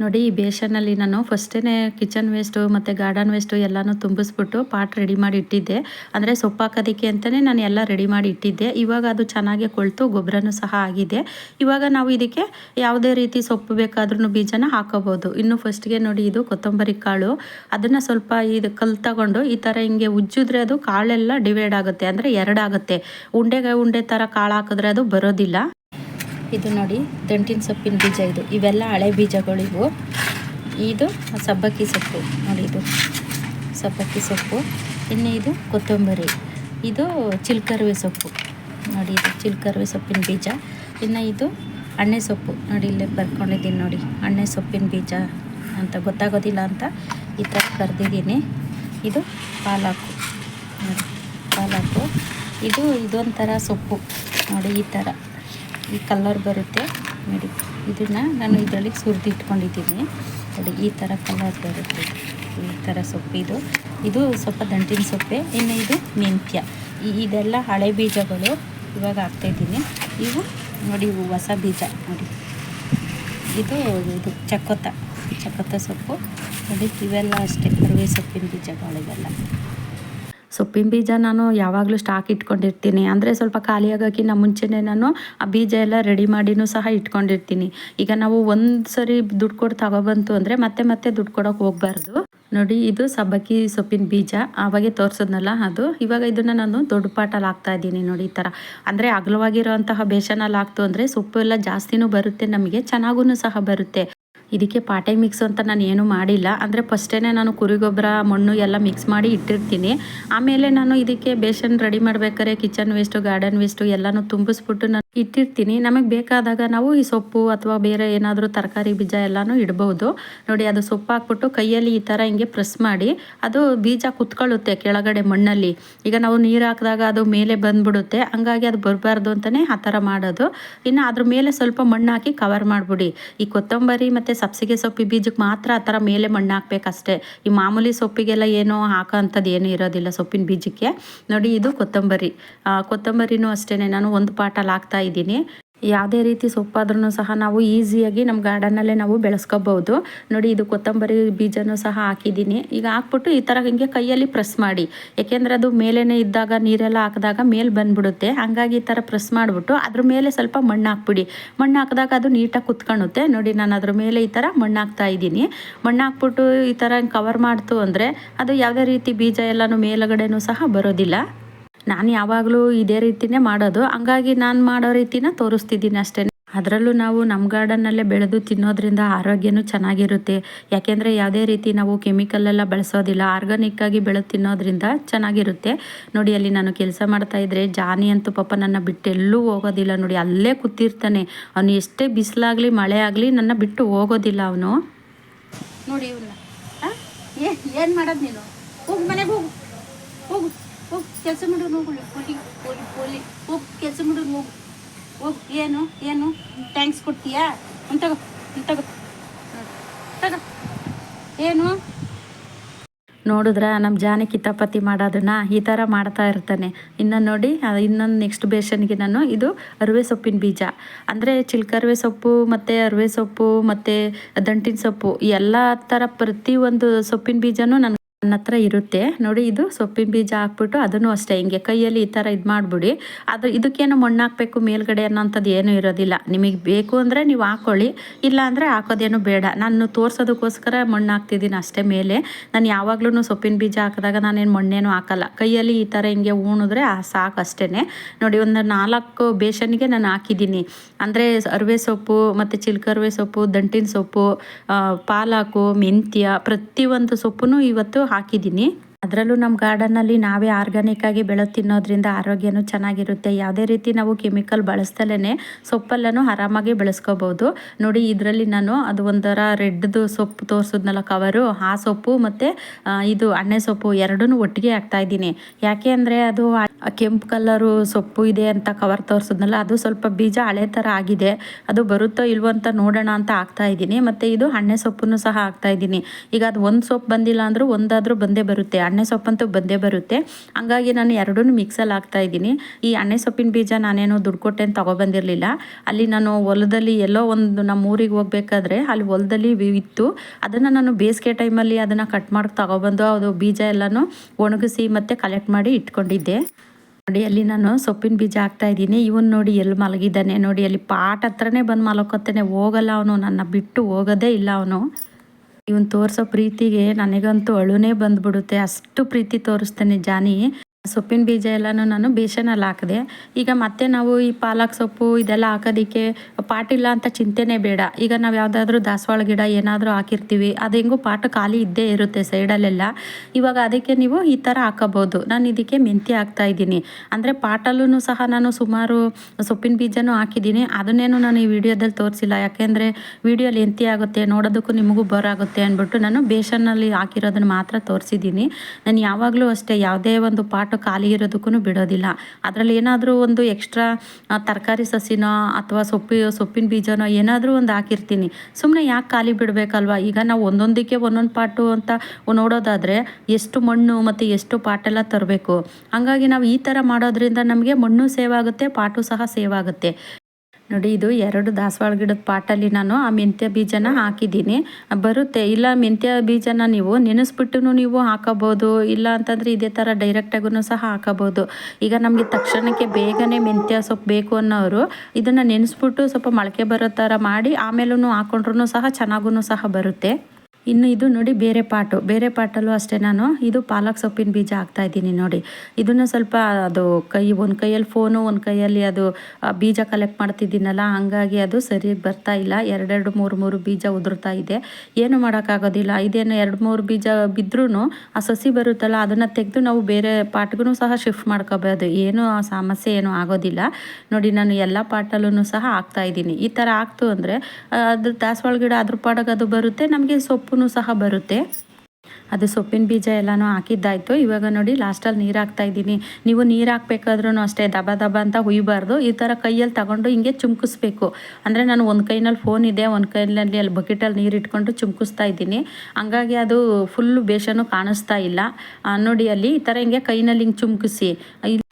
ನೋಡಿ, ಈ ಬೇಷನಲ್ಲಿ ನಾನು ಫಸ್ಟೇ ಕಿಚನ್ ವೇಸ್ಟು ಮತ್ತು ಗಾರ್ಡನ್ ವೇಸ್ಟು ಎಲ್ಲನೂ ತುಂಬಿಸ್ಬಿಟ್ಟು ಪಾಟ್ ರೆಡಿ ಮಾಡಿ ಇಟ್ಟಿದ್ದೆ. ಅಂದರೆ ಸೊಪ್ಪು ಹಾಕೋದಕ್ಕೆ ಅಂತಲೇ ನಾನು ಎಲ್ಲ ರೆಡಿ ಮಾಡಿ ಇಟ್ಟಿದ್ದೆ. ಇವಾಗ ಅದು ಚೆನ್ನಾಗಿ ಕೊಳ್ತು, ಗೊಬ್ಬರನೂ ಸಹ ಆಗಿದೆ. ಇವಾಗ ನಾವು ಇದಕ್ಕೆ ಯಾವುದೇ ರೀತಿ ಸೊಪ್ಪು ಬೇಕಾದ್ರೂ ಬೀಜನ ಹಾಕೋಬೋದು. ಇನ್ನು ಫಸ್ಟ್ಗೆ ನೋಡಿ, ಇದು ಕೊತ್ತಂಬರಿ ಕಾಳು. ಅದನ್ನು ಸ್ವಲ್ಪ ಇದು ಕಲ್ ತಗೊಂಡು ಈ ಥರ ಹಿಂಗೆ ಉಜ್ಜಿದ್ರೆ ಅದು ಕಾಳೆಲ್ಲ ಡಿವೈಡ್ ಆಗುತ್ತೆ. ಅಂದರೆ ಎರಡಾಗುತ್ತೆ. ಉಂಡೆಗೆ ಉಂಡೆ ಥರ ಕಾಳು ಹಾಕಿದ್ರೆ ಅದು ಬರೋದಿಲ್ಲ. ಇದು ನೋಡಿ, ದಂಟಿನ ಸೊಪ್ಪಿನ ಬೀಜ ಇದು. ಇವೆಲ್ಲ ಹಳೆ ಬೀಜಗಳಿವು ಇದು ಸಬ್ಬಕ್ಕಿ ಸೊಪ್ಪು. ನೋಡಿ ಇದು ಸಬ್ಬಕ್ಕಿ ಸೊಪ್ಪು. ಇನ್ನು ಇದು ಕೊತ್ತಂಬರಿ. ಇದು ಚಿಲ್ಕರ್ವೆ ಸೊಪ್ಪು. ನೋಡಿ ಇದು ಚಿಲ್ಕರ್ವೆ ಸೊಪ್ಪಿನ ಬೀಜ. ಇನ್ನು ಇದು ಅಣ್ಣೆ ಸೊಪ್ಪು. ನೋಡಿ ಇಲ್ಲೇ ಬರ್ಕೊಂಡಿದ್ದೀನಿ ನೋಡಿ. ಅಣ್ಣೆ ಸೊಪ್ಪಿನ ಬೀಜ ಅಂತ ಗೊತ್ತಾಗೋದಿಲ್ಲ ಅಂತ ಈ ಥರ ಕರೆದಿದ್ದೀನಿ ಇದು ಪಾಲಾಕು. ಪಾಲಾಕು. ಇದು ಇದೊಂಥರ ಸೊಪ್ಪು. ನೋಡಿ ಈ ಥರ. ಈ ಕಲರ್ ಬರುತ್ತೆ. ನೋಡಿ, ಇದನ್ನು ನಾನು ಇದರಲ್ಲಿ ಸುರಿದು ಇಟ್ಕೊಂಡಿದ್ದೀನಿ. ನೋಡಿ, ಈ ಥರ ಕಲರ್ ಬರುತ್ತೆ. ಈ ಥರ ಸೊಪ್ಪಿದು ಇದು. ಸ್ವಲ್ಪ ದಂಟಿನ ಸೊಪ್ಪೆ, ಇನ್ನು ಇದು ಮೆಂತ್ಯ. ಇದೆಲ್ಲ ಹಳೆ ಬೀಜಗಳು ಇವಾಗ ಹಾಕ್ತಾಯಿದ್ದೀನಿ ಇವು ನೋಡಿ, ಇವು ಹೊಸ ಬೀಜ. ನೋಡಿ, ಇದು ಇದು ಚಕ್ಕೊತ್ತ ಚಕ್ಕೊತ್ತ ಸೊಪ್ಪು. ನೋಡಿ, ಇವೆಲ್ಲ ಅಷ್ಟೇ, ಕರುವೆ ಸೊಪ್ಪಿನ ಬೀಜಗಳಿವೆಲ್ಲ. ಸೊಪ್ಪಿನ ಬೀಜ ನಾನು ಯಾವಾಗಲೂ ಸ್ಟಾಕ್ ಇಟ್ಕೊಂಡಿರ್ತೀನಿ. ಅಂದರೆ ಸ್ವಲ್ಪ ಖಾಲಿ ಆಗೋಕ್ಕಿಂತ ಮುಂಚೆನೇ ನಾನು ಆ ಬೀಜ ಎಲ್ಲ ರೆಡಿ ಮಾಡಿನೂ ಸಹ ಇಟ್ಕೊಂಡಿರ್ತೀನಿ. ಈಗ ನಾವು ಒಂದು ಸರಿ ದುಡ್ಡು ಕೊಟ್ಟು ತಗೊಬಂತು ಅಂದರೆ ಮತ್ತೆ ಮತ್ತೆ ದುಡ್ಡು ಕೊಡೋಕೆ ಹೋಗ್ಬಾರ್ದು. ನೋಡಿ, ಇದು ಸಬ್ಬಕ್ಕಿ ಸೊಪ್ಪಿನ ಬೀಜ. ಆವಾಗೆ ತೋರಿಸಿದ್ನಲ್ಲ ಅದು. ಇವಾಗ ಇದನ್ನು ನಾನು ದೊಡ್ಡ ಪಾಟಲ್ಲಿ ಹಾಕ್ತಾ ಇದ್ದೀನಿ ನೋಡಿ ಈ ಥರ ಅಂದರೆ ಅಗಲವಾಗಿರೋಂತಹ ಬೇಸನಲ್ಲಿ ಹಾಕ್ತು ಅಂದರೆ ಸೊಪ್ಪು ಎಲ್ಲ ಜಾಸ್ತಿನೂ ಬರುತ್ತೆ, ನಮಗೆ ಚೆನ್ನಾಗೂ ಸಹ ಬರುತ್ತೆ. ಇದಕ್ಕೆ ಪಾಟೆ ಮಿಕ್ಸ್ ಅಂತ ನಾನು ಏನು ಮಾಡಿಲ್ಲ. ಅಂದರೆ ಫಸ್ಟೇ ನಾನು ಕುರಿ ಗೊಬ್ಬರ, ಮಣ್ಣು ಎಲ್ಲ ಮಿಕ್ಸ್ ಮಾಡಿ ಇಟ್ಟಿರ್ತೀನಿ. ಆಮೇಲೆ ನಾನು ಇದಕ್ಕೆ ಬೇಸನ್ ರೆಡಿ ಮಾಡ್ಬೇಕಾದ್ರೆ ಕಿಚನ್ ವೇಸ್ಟು ಗಾರ್ಡನ್ ವೇಸ್ಟು ಎಲ್ಲನೂ ತುಂಬಿಸ್ಬಿಟ್ಟು ನಾನು ಇಟ್ಟಿರ್ತೀನಿ. ನಮಗೆ ಬೇಕಾದಾಗ ನಾವು ಈ ಸೊಪ್ಪು ಅಥವಾ ಬೇರೆ ಏನಾದರೂ ತರಕಾರಿ ಬೀಜ ಎಲ್ಲನೂ ಇಡ್ಬೋದು. ನೋಡಿ, ಅದು ಸೊಪ್ಪು ಹಾಕ್ಬಿಟ್ಟು ಕೈಯಲ್ಲಿ ಈ ಥರ ಹಿಂಗೆ ಪ್ರೆಸ್ ಮಾಡಿ, ಅದು ಬೀಜ ಕುತ್ಕೊಳ್ಳುತ್ತೆ ಕೆಳಗಡೆ ಮಣ್ಣಲ್ಲಿ. ಈಗ ನಾವು ನೀರು ಹಾಕಿದಾಗ ಅದು ಮೇಲೆ ಬಂದ್ಬಿಡುತ್ತೆ. ಹಂಗಾಗಿ ಅದು ಬರಬಾರ್ದು ಅಂತಲೇ ಆ ಥರ ಮಾಡೋದು. ಇನ್ನು ಅದ್ರ ಮೇಲೆ ಸ್ವಲ್ಪ ಮಣ್ಣು ಹಾಕಿ ಕವರ್ ಮಾಡಿಬಿಡಿ. ಈ ಕೊತ್ತಂಬರಿ ಮತ್ತು ಸಬ್ಸಿಗೆ ಸೊಪ್ಪಿ ಬೀಜಕ್ಕೆ ಮಾತ್ರ ಆ ಥರ ಮೇಲೆ ಮಣ್ಣು ಹಾಕ್ಬೇಕಷ್ಟೇ. ಈ ಮಾಮೂಲಿ ಸೊಪ್ಪಿಗೆಲ್ಲ ಏನೋ ಹಾಕೋ ಅಂಥದ್ದು ಏನೂ ಇರೋದಿಲ್ಲ ಸೊಪ್ಪಿನ ಬೀಜಕ್ಕೆ. ನೋಡಿ, ಇದು ಕೊತ್ತಂಬರಿ. ಕೊತ್ತಂಬರಿನೂ ಅಷ್ಟೇ ನಾನು ಒಂದು ಪಾಟಲ್ಲಿ ಹಾಕ್ತಾ ಇದ್ದೀನಿ. ಯಾವುದೇ ರೀತಿ ಸೊಪ್ಪಾದ್ರೂ ಸಹ ನಾವು ಈಸಿಯಾಗಿ ನಮ್ಮ ಗಾರ್ಡನ್ನಲ್ಲೇ ನಾವು ಬೆಳೆಸ್ಕೋಬೋದು. ನೋಡಿ, ಇದು ಕೊತ್ತಂಬರಿ ಬೀಜನೂ ಸಹ ಹಾಕಿದ್ದೀನಿ. ಈಗ ಹಾಕ್ಬಿಟ್ಟು ಈ ಥರ ಹಿಂಗೆ ಕೈಯಲ್ಲಿ ಪ್ರೆಸ್ ಮಾಡಿ. ಏಕೆಂದರೆ ಅದು ಮೇಲೇ ಇದ್ದಾಗ ನೀರೆಲ್ಲ ಹಾಕಿದಾಗ ಮೇಲೆ ಬಂದ್ಬಿಡುತ್ತೆ. ಹಂಗಾಗಿ ಈ ಥರ ಪ್ರೆಸ್ ಮಾಡಿಬಿಟ್ಟು ಅದ್ರ ಮೇಲೆ ಸ್ವಲ್ಪ ಮಣ್ಣು ಹಾಕ್ಬಿಡಿ. ಮಣ್ಣು ಹಾಕಿದಾಗ ಅದು ನೀಟಾಗಿ ಕುತ್ಕೊಳ್ಳುತ್ತೆ. ನೋಡಿ, ನಾನು ಅದ್ರ ಮೇಲೆ ಈ ಥರ ಮಣ್ಣು ಹಾಕ್ತಾ ಇದ್ದೀನಿ. ಮಣ್ಣು ಹಾಕ್ಬಿಟ್ಟು ಈ ಥರ ಕವರ್ ಮಾಡ್ತು ಅಂದರೆ ಅದು ಯಾವುದೇ ರೀತಿ ಬೀಜ ಎಲ್ಲನೂ ಮೇಲುಗಡೆನೂ ಸಹ ಬರೋದಿಲ್ಲ. ನಾನು ಯಾವಾಗಲೂ ಇದೇ ರೀತಿನೇ ಮಾಡೋದು. ಹಂಗಾಗಿ ನಾನು ಮಾಡೋ ರೀತಿನ ತೋರಿಸ್ತಿದ್ದೀನಿ ಅಷ್ಟೇ. ಅದರಲ್ಲೂ ನಾವು ನಮ್ಮ ಗಾರ್ಡನ್ನಲ್ಲೇ ಬೆಳೆದು ತಿನ್ನೋದ್ರಿಂದ ಆರೋಗ್ಯನೂ ಚೆನ್ನಾಗಿರುತ್ತೆ. ಯಾಕೆಂದರೆ ಯಾವುದೇ ರೀತಿ ನಾವು ಕೆಮಿಕಲೆಲ್ಲ ಬಳಸೋದಿಲ್ಲ. ಆರ್ಗಾನಿಕ್ಕಾಗಿ ಬೆಳೆದು ತಿನ್ನೋದ್ರಿಂದ ಚೆನ್ನಾಗಿರುತ್ತೆ. ನೋಡಿ, ಅಲ್ಲಿ ನಾನು ಕೆಲಸ ಮಾಡ್ತಾ ಇದ್ದರೆ ಜಾನಿ ಅಂತೂ ಪಾಪ ನನ್ನ ಬಿಟ್ಟು ಎಲ್ಲೂ ಹೋಗೋದಿಲ್ಲ. ನೋಡಿ, ಅಲ್ಲೇ ಕೂತಿರ್ತಾನೆ. ಅವನು ಎಷ್ಟೇ ಬಿಸಿಲಾಗಲಿ ಮಳೆ ಆಗಲಿ ನನ್ನ ಬಿಟ್ಟು ಹೋಗೋದಿಲ್ಲ ಅವನು. ನೋಡಿ ಇವನ್ನ ಏನು ಮಾಡೋದು ನೀನು? ಹೋಗು, ಮನೆಗೆ ಹೋಗು. ಹೋಗು. ಹೋಗಿ ಕೆಲಸ ಮಾಡೋರು ಹೋಗಲಿ ಪೋಲಿ ಪೋಲಿ ಪೋಲಿ ಹೋಗಿ ಕೆಲಸ ಮಾಡೋರು ಹೋಗು ಹೋಗಿ, ಏನು ಏನು? ಥ್ಯಾಂಕ್ಸ್ ಕೊಡ್ತೀಯಾ? ಅಂತ ತಗೋ ತಗೋ. ಏನು? ನೋಡಿದ್ರ ನಮ್ಮ ಜಾನಕಿ ತಪತಿ ಮಾಡೋದನ್ನ ಈ ಥರ ಮಾಡ್ತಾ ಇರ್ತಾನೆ. ಇನ್ನು ನೋಡಿ ಇನ್ನೊಂದು ನೆಕ್ಸ್ಟ್ ಬೇಷನ್ಗೆ ನಾನು ಇದು ಅರಿವೆ ಸೊಪ್ಪಿನ ಬೀಜ. ಅಂದರೆ ಚಿಲ್ಕರ್ವೆ ಸೊಪ್ಪು, ಮತ್ತು ಅರಿವೆ ಸೊಪ್ಪು, ಮತ್ತು ದಂಟಿನ ಸೊಪ್ಪು ಎಲ್ಲ ಥರ ಪ್ರತಿಯೊಂದು ಸೊಪ್ಪಿನ ಬೀಜನೂ ನಾನು ನನ್ನ ಹತ್ರ ಇರುತ್ತೆ. ನೋಡಿ, ಇದು ಸೊಪ್ಪಿನ ಬೀಜ ಹಾಕ್ಬಿಟ್ಟು ಅದನ್ನು ಅಷ್ಟೇ, ಹಿಂಗೆ ಕೈಯಲ್ಲಿ ಈ ಥರ ಇದು ಮಾಡಿಬಿಡಿ. ಅದು ಇದಕ್ಕೇನು ಮಣ್ಣು ಹಾಕಬೇಕು ಮೇಲ್ಗಡೆ ಅನ್ನೋಂಥದ್ದು ಏನೂ ಇರೋದಿಲ್ಲ. ನಿಮಗೆ ಬೇಕು ಅಂದರೆ ನೀವು ಹಾಕ್ಕೊಳ್ಳಿ ಇಲ್ಲ ಅಂದರೆ ಹಾಕೋದೇನು ಬೇಡ. ನಾನು ತೋರಿಸೋದಕ್ಕೋಸ್ಕರ ಮಣ್ಣು ಹಾಕ್ತಿದ್ದೀನಿ ಅಷ್ಟೇ ಮೇಲೆ. ನಾನು ಯಾವಾಗಲೂ ಸೊಪ್ಪಿನ ಬೀಜ ಹಾಕಿದಾಗ ನಾನೇನು ಮಣ್ಣೇನು ಹಾಕಲ್ಲ. ಕೈಯಲ್ಲಿ ಈ ಥರ ಹಿಂಗೆ ಉಣಿದ್ರೆ ಸಾಕು ಅಷ್ಟೇ ನೋಡಿ, ಒಂದು ನಾಲ್ಕು ಬೇಷನ್ಗೆ ನಾನು ಹಾಕಿದ್ದೀನಿ. ಅಂದರೆ ಅರಿವೆ ಸೊಪ್ಪು, ಮತ್ತು ಚಿಲ್ಕರ್ವೆ ಸೊಪ್ಪು, ದಂಟಿನ ಸೊಪ್ಪು ಪಾಲಾಕು, ಮೆಂತ್ಯ, ಪ್ರತಿಯೊಂದು ಸೊಪ್ಪು ಇವತ್ತು ಹಾಕಿದ್ದೀನಿ. ಅದರಲ್ಲೂ ನಮ್ಮ ಗಾರ್ಡನ್ನಲ್ಲಿ ನಾವೇ ಆರ್ಗ್ಯಾನಿಕ್ಕಾಗಿ ಬೆಳೆದು ತಿನ್ನೋದ್ರಿಂದ ಆರೋಗ್ಯನೂ ಚೆನ್ನಾಗಿರುತ್ತೆ. ಯಾವುದೇ ರೀತಿ ನಾವು ಕೆಮಿಕಲ್ ಬಳಸ್ದಲೇ ಸೊಪ್ಪಲ್ಲೂ ಆರಾಮಾಗಿ ಬೆಳೆಸ್ಕೋಬೋದು. ನೋಡಿ, ಇದರಲ್ಲಿ ನಾನು ಅದು ಒಂಥರ ರೆಡ್ದು ಸೊಪ್ಪು ತೋರಿಸಿದ್ನಲ್ಲ ಕವರು, ಆ ಸೊಪ್ಪು ಮತ್ತು ಇದು ಅಣ್ಣೆ ಸೊಪ್ಪು ಎರಡೂ ಒಟ್ಟಿಗೆ ಹಾಕ್ತಾಯಿದ್ದೀನಿ ಯಾಕೆ ಅಂದರೆ ಅದು ಕೆಂಪು ಕಲರು ಸೊಪ್ಪು ಇದೆ ಅಂತ ಕವರ್ ತೋರಿಸಿದ್ನಲ್ಲ, ಅದು ಸ್ವಲ್ಪ ಬೀಜ ಹಳೆ ಥರ ಆಗಿದೆ. ಅದು ಬರುತ್ತೋ ಇಲ್ವೋ ಅಂತ ನೋಡೋಣ ಅಂತ ಹಾಕ್ತಾ ಇದ್ದೀನಿ. ಮತ್ತು ಇದು ಅಣ್ಣೆ ಸೊಪ್ಪನ್ನು ಸಹ ಹಾಕ್ತಾ ಇದ್ದೀನಿ. ಈಗ ಅದು ಒಂದು ಸೊಪ್ಪು ಬಂದಿಲ್ಲ ಅಂದರೂ ಒಂದಾದರೂ ಬಂದೇ ಬರುತ್ತೆ. ಅಣ್ಣೆ ಸೊಪ್ಪಂತೂ ಬಂದೇ ಬರುತ್ತೆ. ಹಂಗಾಗಿ ನಾನು ಎರಡೂ ಮಿಕ್ಸಲ್ಲಿ ಹಾಕ್ತಾ ಇದ್ದೀನಿ. ಈ ಅಣ್ಣೆ ಸೊಪ್ಪಿನ ಬೀಜ ನಾನೇನು ದುಡ್ಡು ಕೊಟ್ಟೇನು ತೊಗೊಬಂದಿರಲಿಲ್ಲ. ಅಲ್ಲಿ ನಾನು ಹೊಲದಲ್ಲಿ ಎಲ್ಲೋ ಒಂದು ನಮ್ಮ ಊರಿಗೆ ಹೋಗ್ಬೇಕಾದ್ರೆ ಅಲ್ಲಿ ಹೊಲದಲ್ಲಿ ಇತ್ತು. ಅದನ್ನು ನಾನು ಬೇಸಿಗೆ ಟೈಮಲ್ಲಿ ಅದನ್ನು ಕಟ್ ಮಾಡಿ ತಗೊಬಂದು ಅದು ಬೀಜ ಎಲ್ಲನೂ ಒಣಗಿಸಿ ಮತ್ತು ಕಲೆಕ್ಟ್ ಮಾಡಿ ಇಟ್ಕೊಂಡಿದ್ದೆ. ನೋಡಿ, ಅಲ್ಲಿ ನಾನು ಸೊಪ್ಪಿನ ಬೀಜ ಹಾಕ್ತಾ ಇದ್ದೀನಿ. ಇವನು ನೋಡಿ ಎಲ್ಲಿ ಮಲಗಿದ್ದಾನೆ. ನೋಡಿ, ಅಲ್ಲಿ ಪಾಟ್ ಹತ್ರನೇ ಬಂದು ಮಲಕೋತಾನೆ ಹೋಗಲ್ಲ ಅವನು. ನನ್ನ ಬಿಟ್ಟು ಹೋಗೋದೇ ಇಲ್ಲ ಅವನು. ಇವನ್ ತೋರಿಸೋ ಪ್ರೀತಿಗೆ ನನಗಂತೂ ಅಳುನೇ ಬಂದ್ಬಿಡುತ್ತೆ. ಅಷ್ಟು ಪ್ರೀತಿ ತೋರಿಸ್ತಾನೆ ಜಾನಿ. ಸೊಪ್ಪಿನ ಬೀಜ ಎಲ್ಲನೂ ನಾನು ಬೇಸನಲ್ಲಿ ಹಾಕಿದೆ. ಈಗ ಮತ್ತೆ ನಾವು ಈ ಪಾಲಕ್ ಸೊಪ್ಪು ಇದೆಲ್ಲ ಹಾಕೋದಕ್ಕೆ ಪಾಟಿಲ್ಲ ಅಂತ ಚಿಂತೆನೇ ಬೇಡ. ಈಗ ನಾವು ಯಾವುದಾದ್ರೂ ದಾಸವಾಳ ಗಿಡ ಏನಾದರೂ ಹಾಕಿರ್ತೀವಿ. ಅದು ಹೆಂಗೂ ಪಾಟ್ ಖಾಲಿ ಇದ್ದೇ ಇರುತ್ತೆ ಸೈಡಲ್ಲೆಲ್ಲ. ಇವಾಗ ಅದಕ್ಕೆ ನೀವು ಈ ಥರ ಹಾಕೋಬೋದು. ನಾನು ಇದಕ್ಕೆ ಮೆಂತ್ಯ ಹಾಕ್ತಾ ಇದ್ದೀನಿ. ಅಂದರೆ ಪಾಟಲ್ಲೂ ಸಹ ನಾನು ಸುಮಾರು ಸೊಪ್ಪಿನ ಬೀಜನೂ ಹಾಕಿದ್ದೀನಿ. ಅದನ್ನೇನು ನಾನು ಈ ವಿಡಿಯೋದಲ್ಲಿ ತೋರಿಸಿಲ್ಲ. ಯಾಕೆಂದರೆ ವಿಡಿಯೋ ಎಂತಿ ಆಗುತ್ತೆ, ನೋಡೋದಕ್ಕೂ ನಿಮಗೂ ಬರಾಗುತ್ತೆ ಅಂದ್ಬಿಟ್ಟು ನಾನು ಬೇಷನ್ನಲ್ಲಿ ಹಾಕಿರೋದನ್ನು ಮಾತ್ರ ತೋರಿಸಿದ್ದೀನಿ. ನಾನು ಯಾವಾಗಲೂ ಅಷ್ಟೇ, ಯಾವುದೇ ಒಂದು ಪಾಟು ಖಾಲಿ ಇರೋದಕ್ಕೂ ಬಿಡೋದಿಲ್ಲ. ಅದರಲ್ಲಿ ಏನಾದರೂ ಒಂದು ಎಕ್ಸ್ಟ್ರಾ ತರಕಾರಿ ಸಸಿನೋ ಅಥವಾ ಸೊಪ್ಪಿ, ಸೊಪ್ಪಿನ ಬೀಜನೋ ಏನಾದರೂ ಒಂದು ಹಾಕಿರ್ತೀನಿ. ಸುಮ್ಮನೆ ಯಾಕೆ ಖಾಲಿ ಬಿಡಬೇಕಲ್ವ? ಈಗ ನಾವು ಒಂದೊಂದಕ್ಕೆ ಒಂದೊಂದು ಪಾಟು ಅಂತ ನೋಡೋದಾದರೆ ಎಷ್ಟು ಮಣ್ಣು ಮತ್ತು ಎಷ್ಟು ಪಾಟೆಲ್ಲ ತರಬೇಕು? ಹಾಗಾಗಿ ನಾವು ಈ ಥರ ಮಾಡೋದ್ರಿಂದ ನಮಗೆ ಮಣ್ಣು ಸೇವ್ ಆಗುತ್ತೆ, ಪಾಟು ಸಹ ಸೇವ್ ಆಗುತ್ತೆ. ನೋಡಿ, ಇದು ಎರಡು ದಾಸವಾಳ ಗಿಡದ ಪಾಟಲ್ಲಿ ನಾನು ಆ ಮೆಂತ್ಯ ಬೀಜನ ಹಾಕಿದ್ದೀನಿ. ಬರುತ್ತೆ. ಇಲ್ಲ, ಮೆಂತ್ಯ ಬೀಜನ ನೀವು ನೆನೆಸ್ಬಿಟ್ಟು ನೀವು ಹಾಕೋಬೋದು ಇಲ್ಲ ಅಂತಂದರೆ ಇದೇ ಥರ ಡೈರೆಕ್ಟಾಗೂ ಸಹ ಹಾಕೋಬೋದು ಈಗ ನಮಗೆ ತಕ್ಷಣಕ್ಕೆ ಬೇಗನೆ ಮೆಂತ್ಯ ಸೊಪ್ಪು ಬೇಕು ಅನ್ನೋರು ಇದನ್ನು ನೆನೆಸ್ಬಿಟ್ಟು ಸ್ವಲ್ಪ ಮೊಳಕೆ ಬರೋ ಥರ ಮಾಡಿ ಆಮೇಲೂ ಹಾಕೊಂಡ್ರೂ ಸಹ ಚೆನ್ನಾಗೂ ಸಹ ಬರುತ್ತೆ. ಇನ್ನು ಇದು ನೋಡಿ ಬೇರೆ ಪಾಟು. ಬೇರೆ ಪಾಟಲ್ಲೂ ಅಷ್ಟೇ ನಾನು. ಇದು ಪಾಲಕ್ ಸೊಪ್ಪಿನ ಬೀಜ ಹಾಕ್ತಾ ಇದ್ದೀನಿ ನೋಡಿ. ಇದನ್ನು ಸ್ವಲ್ಪ ಅದು ಕೈ, ಒಂದು ಕೈಯಲ್ಲಿ ಫೋನು, ಒಂದು ಕೈಯಲ್ಲಿ ಅದು ಬೀಜ ಕಲೆಕ್ಟ್ ಮಾಡ್ತಿದ್ದೀನಲ್ಲ, ಹಾಗಾಗಿ ಅದು ಸರಿಯಾಗಿ ಬರ್ತಾ ಇಲ್ಲ. ಎರಡೆರಡು, ಮೂರು ಮೂರು ಬೀಜ ಉದುರ್ತಾ ಇದೆ. ಏನು ಮಾಡೋಕ್ಕಾಗೋದಿಲ್ಲ. ಇದೇನು ಎರಡು, ಮೂರು ಬೀಜ ಬಿದ್ದರೂ ಆ ಸಸಿ ಬರುತ್ತಲ್ಲ, ಅದನ್ನು ತೆಗೆದು ನಾವು ಬೇರೆ ಪಾಟ್ಗೂ ಸಹ ಶಿಫ್ಟ್ ಮಾಡ್ಕೋಬೋದು. ಏನು ಆ ಸಮಸ್ಯೆ ಏನು ಆಗೋದಿಲ್ಲ. ನೋಡಿ, ನಾನು ಎಲ್ಲ ಪಾಟಲ್ಲೂ ಸಹ ಹಾಕ್ತಾ ಇದ್ದೀನಿ. ಈ ಥರ ಆಗ್ತು ಅಂದರೆ ಅದು ದಾಸವಾಳ ಗಿಡ ಅದ್ರ ಪಾಡೋಕೆ ಅದು ಬರುತ್ತೆ. ನಮಗೆ ಸೊಪ್ಪು ಸಹ ಬರುತ್ತೆ. ಅದು ಸೊಪ್ಪಿನ ಬೀಜ ಎಲ್ಲನೂ ಹಾಕಿದ್ದಾಯಿತು. ಇವಾಗ ನೋಡಿ, ಲಾಸ್ಟಲ್ಲಿ ನೀರು ಹಾಕ್ತಾ ಇದ್ದೀನಿ. ನೀವು ನೀರು ಹಾಕ್ಬೇಕಾದ್ರೂ ಅಷ್ಟೇ, ದಬ ದಬ ಅಂತ ಹುಯ್ಬಾರ್ದು. ಈ ಥರ ಕೈಯಲ್ಲಿ ತಗೊಂಡು ಹಿಂಗೆ ಚುಮ್ಕಿಸ್ಬೇಕು. ಅಂದರೆ ನಾನು ಒಂದು ಕೈನಲ್ಲಿ ಫೋನ್ ಇದೆ, ಒಂದು ಕೈನಲ್ಲಿ ಅಲ್ಲಿ ಬಕೆಟಲ್ಲಿ ನೀರು ಇಟ್ಕೊಂಡು ಚುಮ್ಕಿಸ್ತಾ ಇದ್ದೀನಿ. ಹಂಗಾಗಿ ಅದು ಫುಲ್ಲು ಬೇಷನು ಕಾಣಿಸ್ತಾ ಇಲ್ಲ. ನೋಡಿ ಅಲ್ಲಿ ಈ ಥರ ಹಿಂಗೆ ಕೈನಲ್ಲಿ ಹಿಂಗೆ ಚುಮ್ಕಿಸಿ.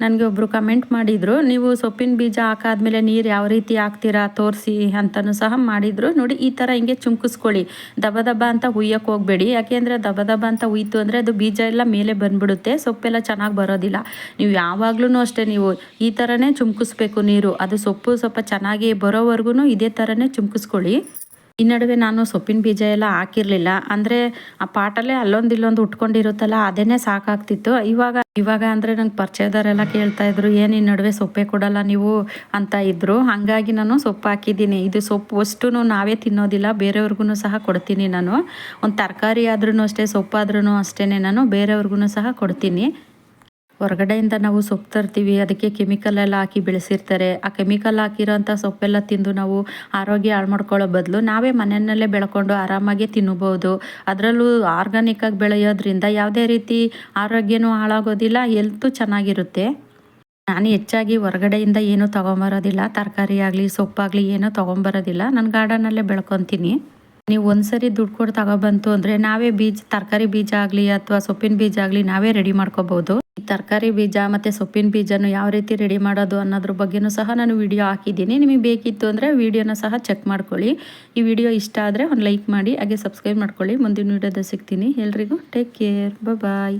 ನನಗೆ ಒಬ್ಬರು ಕಮೆಂಟ್ ಮಾಡಿದರು, ನೀವು ಸೊಪ್ಪಿನ ಬೀಜ ಹಾಕಾದ್ಮೇಲೆ ನೀರು ಯಾವ ರೀತಿ ಹಾಕ್ತೀರಾ, ತೋರಿಸಿ ಅಂತಲೂ ಸಹ ಮಾಡಿದರು. ನೋಡಿ, ಈ ಥರ ಹಿಂಗೆ ಚುಮ್ಕಿಸ್ಕೊಳ್ಳಿ. ದಬ ದಬ ಅಂತ ಹುಯ್ಯಕ್ಕೆ ಹೋಗಬೇಡಿ. ಯಾಕೆಂದರೆ ದಬ ದಬ ಅಂತ ಹುಯ್ತು ಅಂದರೆ ಅದು ಬೀಜ ಎಲ್ಲ ಮೇಲೆ ಬಂದ್ಬಿಡುತ್ತೆ. ಸೊಪ್ಪೆಲ್ಲ ಚೆನ್ನಾಗಿ ಬರೋದಿಲ್ಲ. ನೀವು ಯಾವಾಗ್ಲೂ ಅಷ್ಟೇ, ನೀವು ಈ ಥರನೇ ಚುಮ್ಕಿಸ್ಬೇಕು ನೀರು. ಅದು ಸೊಪ್ಪು ಸ್ವಲ್ಪ ಚೆನ್ನಾಗಿ ಬರೋವರೆಗೂ ಇದೇ ಥರನೇ ಚುಮ್ಕಿಸ್ಕೊಳ್ಳಿ. ಈ ನಡುವೆ ನಾನು ಸೊಪ್ಪಿನ ಬೀಜ ಎಲ್ಲ ಹಾಕಿರಲಿಲ್ಲ. ಅಂದರೆ ಆ ಪಾಟಲ್ಲೇ ಅಲ್ಲೊಂದು ಇಲ್ಲೊಂದು ಉಟ್ಕೊಂಡಿರುತ್ತಲ್ಲ ಅದೇನೇ ಸಾಕಾಗ್ತಿತ್ತು. ಇವಾಗ ಇವಾಗ ಅಂದರೆ ನಂಗೆ ಪರಿಚಯದವರೆಲ್ಲ ಕೇಳ್ತಾ ಇದ್ರು, ಏನು ಈ ನಡುವೆ ಸೊಪ್ಪೆ ಕೊಡಲ್ಲ ನೀವು? ಅಂತ ಇದ್ರು. ಹಾಗಾಗಿ ನಾನು ಸೊಪ್ಪು ಹಾಕಿದ್ದೀನಿ. ಇದು ಸೊಪ್ಪು ಅಷ್ಟು ನಾವೇ ತಿನ್ನೋದಿಲ್ಲ ಬೇರೆಯವ್ರಿಗೂ ಸಹ ಕೊಡ್ತೀನಿ ನಾನು. ಒಂದು ತರಕಾರಿ ಆದ್ರೂ ಅಷ್ಟೇ ಸೊಪ್ಪಾದ್ರೂ ಅಷ್ಟೇ ನಾನು ಬೇರೆಯವ್ರಿಗೂ ಸಹ ಕೊಡ್ತೀನಿ. ಹೊರಗಡೆಯಿಂದ ನಾವು ಸೊಪ್ಪು ತರ್ತೀವಿ, ಅದಕ್ಕೆ ಕೆಮಿಕಲ್ ಎಲ್ಲ ಹಾಕಿ ಬೆಳೆಸಿರ್ತಾರೆ. ಆ ಕೆಮಿಕಲ್ ಹಾಕಿರೋಂಥ ಸೊಪ್ಪೆಲ್ಲ ತಿಂದು ನಾವು ಆರೋಗ್ಯ ಹಾಳು ಮಾಡ್ಕೊಳ್ಳೋ ಬದಲು ನಾವೇ ಮನೆಯಲ್ಲೇ ಬೆಳ್ಕೊಂಡು ಆರಾಮಾಗಿ ತಿನ್ನಬಹುದು ಅದರಲ್ಲೂ ಆರ್ಗಾನಿಕ್ಕಾಗಿ ಬೆಳೆಯೋದ್ರಿಂದ ಯಾವುದೇ ರೀತಿ ಆರೋಗ್ಯನೂ ಹಾಳಾಗೋದಿಲ್ಲ ಎಲ್ತು ಚೆನ್ನಾಗಿರುತ್ತೆ. ನಾನು ಹೆಚ್ಚಾಗಿ ಹೊರಗಡೆಯಿಂದ ಏನೂ ತೊಗೊಂಬರೋದಿಲ್ಲ, ತರಕಾರಿ ಆಗಲಿ, ಸೊಪ್ಪಾಗಲಿ ಏನೂ ತೊಗೊಂಬರೋದಿಲ್ಲ. ನಾನು ಗಾರ್ಡನಲ್ಲೇ ಬೆಳ್ಕೊತೀನಿ. ನೀವು ಒಂದ್ಸರಿ ದುಡ್ಡು ಕೊಟ್ಟು ತಗೊಬಂತು ಅಂದರೆ ನಾವೇ ಬೀಜ, ತರಕಾರಿ ಬೀಜ ಆಗಲಿ ಅಥವಾ ಸೊಪ್ಪಿನ ಬೀಜ ಆಗಲಿ ನಾವೇ ರೆಡಿ ಮಾಡ್ಕೋಬಹುದು ತರಕಾರಿ ಬೀಜ ಮತ್ತೆ ಸೊಪ್ಪಿನ ಬೀಜನು ಯಾವ ರೀತಿ ರೆಡಿ ಮಾಡೋದು ಅನ್ನೋದ್ರ ಬಗ್ಗೆನೂ ಸಹ ನಾನು ವಿಡಿಯೋ ಹಾಕಿದ್ದೀನಿ. ನಿಮಗೆ ಬೇಕಿತ್ತು ಅಂದರೆ ವಿಡಿಯೋನ ಸಹ ಚೆಕ್ ಮಾಡ್ಕೊಳ್ಳಿ. ಈ ವಿಡಿಯೋ ಇಷ್ಟ ಆದರೆ ಒಂದು ಲೈಕ್ ಮಾಡಿ, ಹಾಗೆ ಸಬ್ಸ್ಕ್ರೈಬ್ ಮಾಡ್ಕೊಳ್ಳಿ. ಮುಂದಿನ ವಿಡಿಯೋದ ಸಿಗ್ತೀನಿ. ಎಲ್ರಿಗೂ ಟೇಕ್ ಕೇರ್. ಬಾಯ್